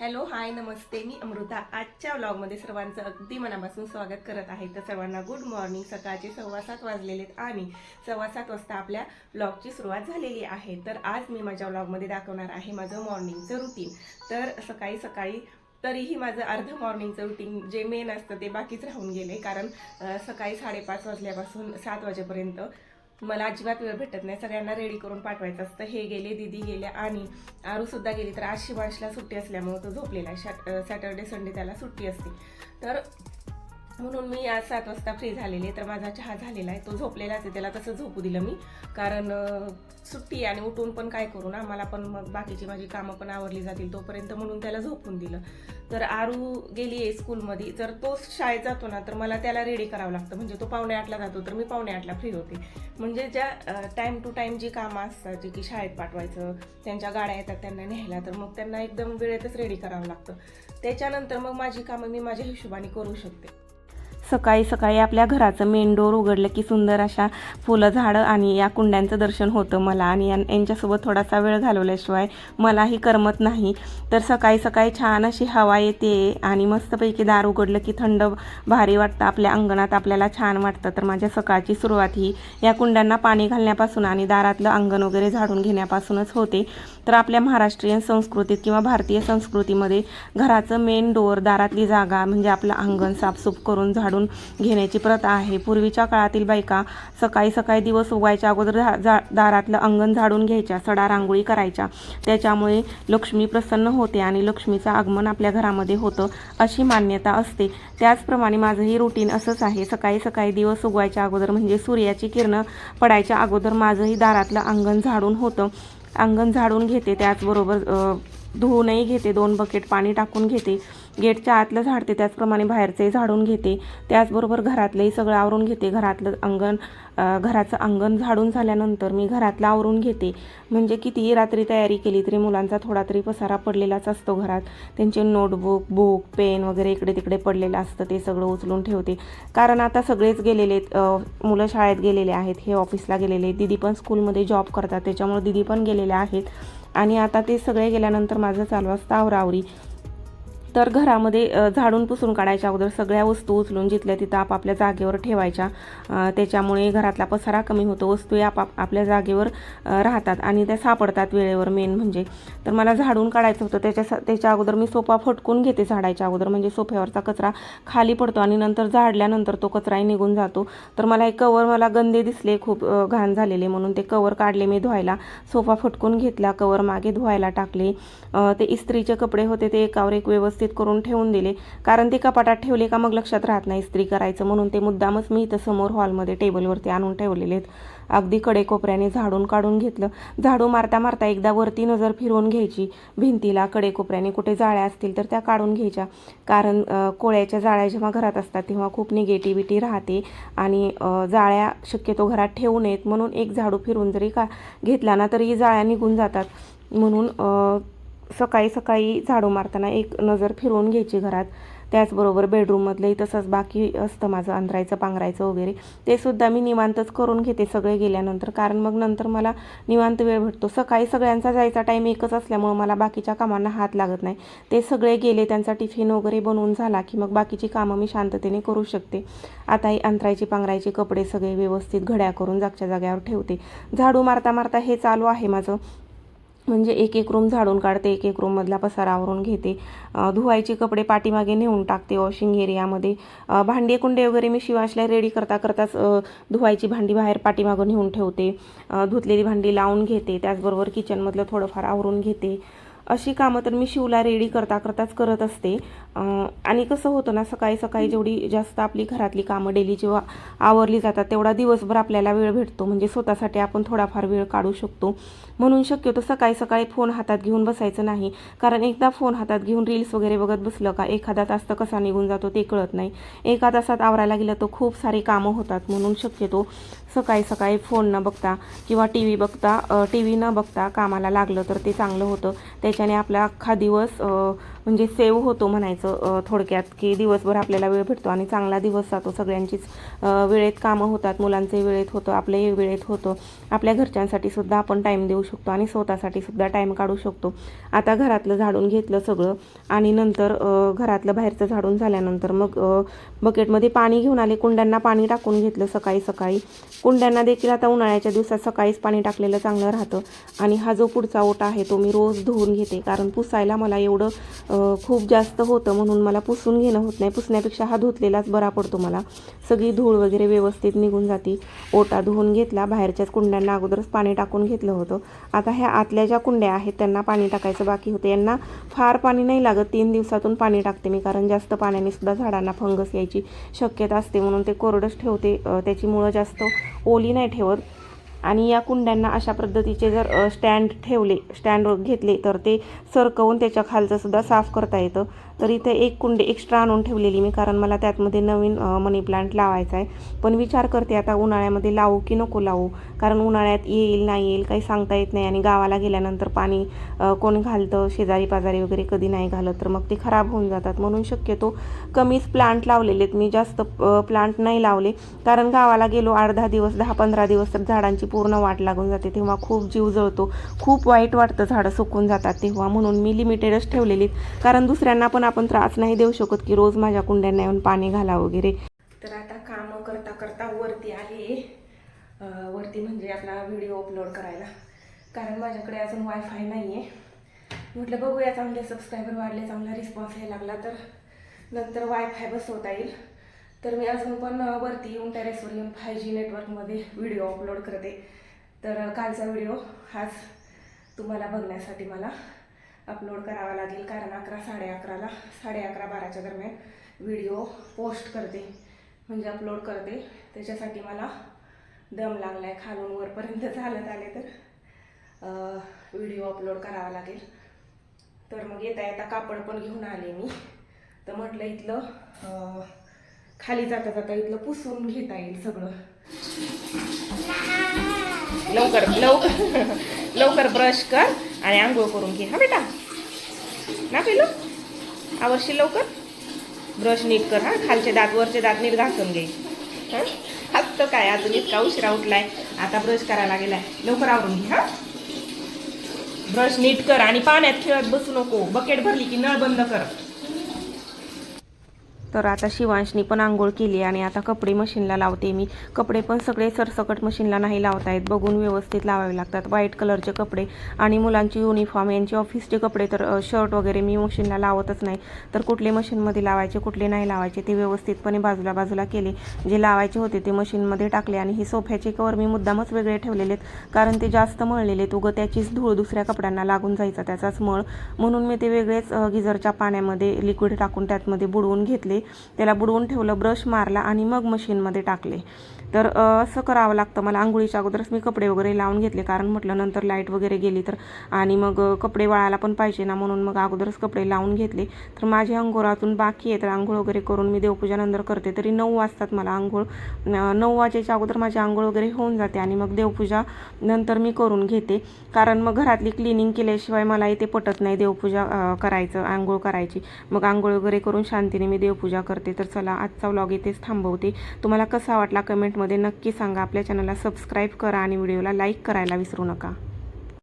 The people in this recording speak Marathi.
हॅलो हाय नमस्ते. मी अमृता. आजच्या व्लॉगमध्ये सर्वांचं अगदी मनापासून स्वागत करत आहे. तर सर्वांना गुड मॉर्निंग सकाळचे सव्वा सात वाजलेले आहेत आणि सव्वा सात वाजता आपल्या व्लॉगची सुरुवात झालेली आहे. तर आज मी माझ्या व्लॉगमध्ये दाखवणार आहे माझं मॉर्निंगचं रुटीन तर सकाळी सकाळी तरीही माझं अर्ध मॉर्निंगचं रुटीन जे मेन असतं ते बाकीच राहून गेले कारण सकाळी साडेपाच वाजल्यापासून सात वाजेपर्यंत मला अजिबात वेळ भेटत नाही. सगळ्यांना रेडी करून पाठवायचं असतं. हे गेले दिदी गेल्या आणि आरूसुद्धा गेली. तर आज शिवांशला सुट्टी असल्यामुळं तो झोपलेला आहे. शॅट सॅटर्डे संडे त्याला सुट्टी असते. तर म्हणून मी आज सात वाजता फ्री झालेले आहे. तर माझा चहा झालेला आहे. तो झोपलेलाच आहे. त्याला तसं झोपू दिलं मी. कारण सुट्टी आणि उठून पण काय करू ना? मला पण मग बाकीची माझी कामं पण आवरली जातील तोपर्यंत म्हणून त्याला झोपून दिलं. तर आरू गेली आहे स्कूलमध्ये जर तो शाळेत जातो ना तर मला त्याला रेडी करावं लागतं. म्हणजे तो पावणे आठला जातो तर मी पावणे आठला फ्री होते. म्हणजे ज्या टाईम टू टाईम जी कामं असतात जी की शाळेत पाठवायचं त्यांच्या गाड्या येतात त्यांना न्यायला तर मग त्यांना एकदम वेळेतच रेडी करावं लागतं. त्याच्यानंतर मग माझी कामं मी माझ्या हिशोबाने करू शकते. सकाळी सकाळी आपल्या घराचं मेन डोर उघडलं की सुंदर अशा फुलं झाडं आणि या कुंड्यांचं दर्शन होतं मला. आणि यांच्यासोबत थोडासा वेळ घालवल्याशिवाय मलाही करमत नाही. तर सकाळी सकाळी छान अशी हवा येते आणि मस्तपैकी दार उघडलं की थंड भारी वाटतं. आपल्या अंगणात आपल्याला छान वाटतं. तर माझ्या सकाळची सुरुवात ही या कुंड्यांना पाणी घालण्यापासून आणि दारातलं अंगण वगैरे झाडून घेण्यापासूनच होते. तर आपल्या महाराष्ट्रीयन संस्कृतीत किंवा भारतीय संस्कृतीमध्ये घराचं मेन डोअर दारातली जागा म्हणजे आपलं अंगण साफसूफ करून झाडून घेण्याची प्रथा आहे. पूर्वीच्या काळातील बायका सकाळी सकाळी दिवस उगायच्या अगोदर झा- दारातलं अंगण झाडून घ्यायच्या सडा रांगोळी करायच्या. त्याच्यामुळे लक्ष्मी प्रसन्न होते आणि लक्ष्मीचं आगमन आपल्या घरामध्ये होतं अशी मान्यता असते. त्याचप्रमाणे माझंही रुटीन असंच आहे. सकाळी सकाळी दिवस उगवायच्या अगोदर म्हणजे सूर्याची किरणं पडायच्या अगोदर माझंही दारातलं अंगण झाडून होतं. अंगण झाडून घेते त्याचबरोबर धुवूनही घेते. दोन बकेट पाणी टाकून घेते. गेटच्या आतलं झाडते त्याचप्रमाणे बाहेरचंही झाडून घेते. त्याचबरोबर घरातलंही सगळं आवरून घेते. घरातलं अंगण घराचं अंगण झाडून झाल्यानंतर मी घरातलं आवरून घेते. म्हणजे कितीही रात्री तयारी केली तरी मुलांचा थोडा तरी पसारा पडलेलाच असतो घरात. त्यांचे नोटबुक बुक पेन वगैरे इकडे तिकडे पडलेलं असतं. ते सगळं उचलून ठेवते. कारण आता सगळेच गेलेले आहेत मुलं शाळेत गेलेले आहेत. हे ऑफिसला गेलेले आहेत. दिदी पण स्कूलमध्ये जॉब करतात. त्याच्यामुळे दिदी पण गेलेल्या आहेत. आणि आता ते सगळे गेल्यानंतर माझं चालू असतं आवरावरी तर घरामध्ये झाडून पुसून काढायच्या अगोदर सगळ्या वस्तू उचलून जिथल्या तिथं आपापल्या जागेवर ठेवायच्या. त्याच्यामुळे घरातला पसारा कमी होतो. वस्तू आपाप आपल्या जागेवर राहतात आणि त्या सापडतात वेळेवर मेन म्हणजे. तर मला झाडून काढायचं होतं. त्याच्या त्याच्या अगोदर मी सोफा फटकून घेते झाडायच्या अगोदर. म्हणजे सोफ्यावरचा कचरा खाली पडतो आणि नंतर झाडल्यानंतर तो कचराही निघून जातो. तर मला एक कवर मला गंदे दिसले खूप घाण झालेले म्हणून ते कवर काढले मी धुवायला. सोफा फटकून घेतला कवर मागे धुवायला टाकले. ते इस्त्रीचे कपडे होते ते एकावर एक व्यवस्थित करून ठेवून दिले. कारण ते कपाटात ठेवले का मग लक्षात राहत नाही इस्त्री करायचं म्हणून ते मुद्दामच मी इथं समोर हॉलमध्ये टेबलवरती आणून ठेवलेले आहेत अगदी कडेकोपऱ्याने झाडून काढून घेतलं. झाडू मारता मारता एकदा वरती नजर फिरवून घ्यायची. भिंतीला कडेकोपऱ्याने कुठे जाळ्या असतील तर त्या काढून घ्यायच्या. कारण कोळ्याच्या जाळ्या जेव्हा घरात असतात तेव्हा खूप निगेटिव्हिटी राहते आणि जाळ्या शक्यतो घरात ठेवू नयेत म्हणून एक झाडू फिरून जरी का घेतला ना तरी जाळ्या निघून जातात. म्हणून सकाळी सकाळी झाडू मारताना एक नजर फिरवून घ्यायची घरात. त्याचबरोबर बेडरूममधलंही तसंच बाकी असतं माझं अंधरायचं पांघरायचं वगैरे. ते सुद्धा मी निवांतच करून घेते सगळे गेल्यानंतर. कारण मग नंतर मला निवांत वेळ भेटतो. सकाळी सगळ्यांचा जायचा टाईम एकच असल्यामुळं मला बाकीच्या कामांना हात लागत नाही. ते सगळे गेले त्यांचा टिफिन वगैरे बनवून झाला की मग बाकीची कामं मी शांततेने करू शकते. आता ही अंतरायची पांघरायचे कपडे सगळे व्यवस्थित घड्या करून जागच्या जाग्यावर ठेवते. झाडू मारता मारता हे चालू आहे माझं. म्हणजे एक एक रूम झाडून काढते एक एक रूममधला पसारा आवरून घेते. धुवायचे कपडे पाठीमागे नेऊन टाकते वॉशिंग एरियामध्ये अ, भांडे कुंडे वगैरे मी शिवाशला रेडी करता करताच धुवायची भांडी बाहेर पाठीमागं नेऊन ठेवते. धुतलेली भांडी लावून घेते त्याचबरोबर किचनमधलं थोडंफार आवरून घेते. अशी कामं तर मी शिवला रेडी करता करताच करत असते. आणि कसं होतं ना सकाळी सकाळी जेवढी जास्त आपली घरातली कामं डेली जेव्हा आवरली जातात तेवढा दिवसभर आपल्याला वेळ भेटतो. म्हणजे स्वतःसाठी आपण थोडाफार वेळ काढू शकतो. म्हणून शक्यतो सकाळी सकाळी फोन हातात घेऊन बसायचं नाही. कारण एकदा फोन हातात घेऊन रील्स वगैरे बघत बसलं का एखादा तास तर कसा निघून जातो ते कळत नाही. एका तासात आवरायला गेलं तर खूप सारी कामं होतात. म्हणून शक्यतो सकाळी सकाळी फोन न बघता किंवा टी व्ही बघता टी व्ही न बघता कामाला लागलं तर ते चांगलं होतं. त्याच्याने आपला अख्खा दिवस म्हणजे सेव्ह होतो म्हणायचं थोडक्यात की दिवसभर आपल्याला वेळ भेटतो आणि चांगला दिवस जातो. सगळ्यांचीच वेळेत कामं होतात मुलांचे वेळेत होतं आपलंही वेळेत होतं. आपल्या घरच्यांसाठी सुद्धा आपण टाईम देऊ शकतो आणि स्वतःसाठी सुद्धा टाईम काढू शकतो. आता घरातलं झाडून घेतलं सगळं आणि नंतर घरातलं बाहेरचं झाडून झाल्यानंतर मग बकेटमध्ये पाणी घेऊन आले कुंड्यांना पाणी टाकून घेतलं सकाळी सकाळी. कुंड्यांना देखील आता उन्हाळ्याच्या दिवसात सकाळीच पाणी टाकलेलं चांगलं राहतं. आणि हा जो पुढचा ओटा आहे तो मी रोज धुवून घेते. कारण पुसायला मला एवढं खूप जास्त होतं म्हणून मला पुसून घेणं होत नाही. पुसण्यापेक्षा हा धुतलेलाच बरा पडतो मला. सगळी धूळ वगैरे व्यवस्थित निघून जाते. ओटा धुवून घेतला. बाहेरच्याच कुंड्यांना अगोदरच पाणी टाकून घेतलं होतं. आता ह्या आतल्या ज्या कुंड्या आहेत त्यांना पाणी टाकायचं बाकी होतं. यांना फार पाणी नाही लागत. तीन दिवसातून पाणी टाकते मी कारण जास्त पाण्याने सुद्धा झाडांना फंगस यायची शक्यता असते म्हणून ते कोरडंच ठेवते. त्याची मुळं जास्त ओली नाही ठेवत. आणि या कुंड्यांना अशा पद्धतीचे जर स्टँड ठेवले स्टँड घेतले तर ते सरकवून त्याच्या खालचंसुद्धा साफ करता येतं. तर इथे एक कुंडी एक्स्ट्रा आणून ठेवलेली मी कारण मला त्यातमध्ये नवीन मनी प्लांट लावायचा आहे. पण विचार करते आता उन्हाळ्यामध्ये लावू की नको लावू? कारण उन्हाळ्यात येईल नाही येईल काही सांगता येत नाही. आणि गावाला गेल्यानंतर पाणी कोण घालतं? शेजारी पाजारी वगैरे कधी नाही घालत तर मग ते खराब होऊन जातात. म्हणून शक्यतो कमीच प्लांट लावलेले आहेत मी जास्त प्लांट नाही लावले. कारण गावाला गेलो अर्धा दिवस दहा पंधरा दिवस तर झाडांची पूर्ण वाट लागून जाते तेव्हा खूप जीव जळतो. खूप वाईट वाटतं झाडं सुकून जातात तेव्हा म्हणून मी लिमिटेडच ठेवलेली कारण दुसऱ्यांना पण आपण त्रास नाही देऊ शकत की रोज माझ्या कुंड्यांना येऊन पाणी घाला वगैरे. तर आता कामं करता करता वरती आले वरती म्हणजे आपला व्हिडिओ अपलोड करायला. कारण माझ्याकडे अजून वायफाय नाही आहे म्हटलं बघूया चांगले सबस्क्रायबर वाढले चांगला रिस्पॉन्स यायला लागला तर नंतर वायफाय बसवता येईल. तर मी अजून पण वरती येऊन टेरेसवर येऊन फाय जी नेटवर्कमध्ये व्हिडिओ अपलोड करते. तर कालचा व्हिडिओ हाच तुम्हाला बघण्यासाठी मला अपलोड करावा लागेल. कारण अकरा साडे अकराला साडे अकरा बाराच्या दरम्यान व्हिडिओ पोस्ट करते. म्हणजे अपलोड करते. त्याच्यासाठी मला दम लागला आहे खालून वरपर्यंत चालत आले तर व्हिडिओ अपलोड करावा लागेल. तर मग येता येता कापड पण घेऊन आले मी. तर म्हटलं इथलं खाली जाता जाता इथलं पुसून घेता येईल सगळं. लवकर लवकर लवकर ब्रश कर आणि आंघोळ करून घे. हा बेटा. ना पेलो आवडशील लवकर. ब्रश नीट कर हा. खालचे दात वरचे दात नीट घासून घे. हा? हसतो काय अजून इतका उशिरा उठलाय. आता ब्रश करायला गेलाय. लवकर आवरून घे हा. ब्रश नीट कर आणि पाण्यात खेळत बसू नको. बकेट भरली की नळ बंद कर. तर आता शिवांशनी पण आंघोळ केली आणि आता कपडे मशीनला लावते मी. कपडे पण सगळे सरसकट मशीनला नाही लावता येत बघून व्यवस्थित लावावे लागतात. व्हाईट कलरचे कपडे आणि मुलांची युनिफॉर्म यांचे ऑफिसचे कपडे तर शर्ट वगैरे मी मशीनला लावतच नाही. तर कुठले मशीनमध्ये लावायचे कुठले नाही लावायचे ते व्यवस्थितपणे बाजूला बाजूला केले. जे लावायचे होते ते मशीनमध्ये टाकले आणि हे सोफ्याचे कवर मी मुद्दामच वेगळे ठेवलेले आहेत. कारण ते जास्त मळलेले आहेत. उगं त्याचीच धूळ दुसऱ्या कपड्यांना लागून जायचा त्याचाच मळ. म्हणून मी ते वेगळेच गिझरच्या पाण्यामध्ये लिक्विड टाकून त्यातमध्ये बुडवून घेतले. त्याला बुडवून ठेवलं ब्रश मारला आणि मग मशीनमध्ये टाकले. तर असं करावं लागतं. मला आंघोळीच्या अगोदरच मी कपडे वगैरे लावून घेतले. कारण म्हटलं नंतर लाइट वगैरे गेली तर आणि मग कपडे वाळायला पण पाहिजे ना म्हणून मग अगोदरच कपडे लावून घेतले. तर माझी अंघोळातून बाकी आहे. तर आंघोळ वगैरे करून मी देवपूजा नंतर करते. तरी नऊ वाजतात मला आंघोळ. न- नऊ वाजेच्या अगोदर माझी आंघोळ वगैरे होऊन जाते आणि मग देवपूजा नंतर मी करून घेते. कारण मग घरातली क्लिनिंग केल्याशिवाय मला इथे पटत नाही देवपूजा करायचं आंघोळ करायची. मग आंघोळ वगैरे करून शांतीने मी देवपूजा करते. तर चला आजचा व्लॉग इथेच थांबवते. तुम्हाला कसा वाटला कमेंट कमेंटमध्ये नक्की सांगा. आपल्या चॅनलला सबस्क्राईब करा आणि व्हिडिओला लाईक करायला विसरू नका.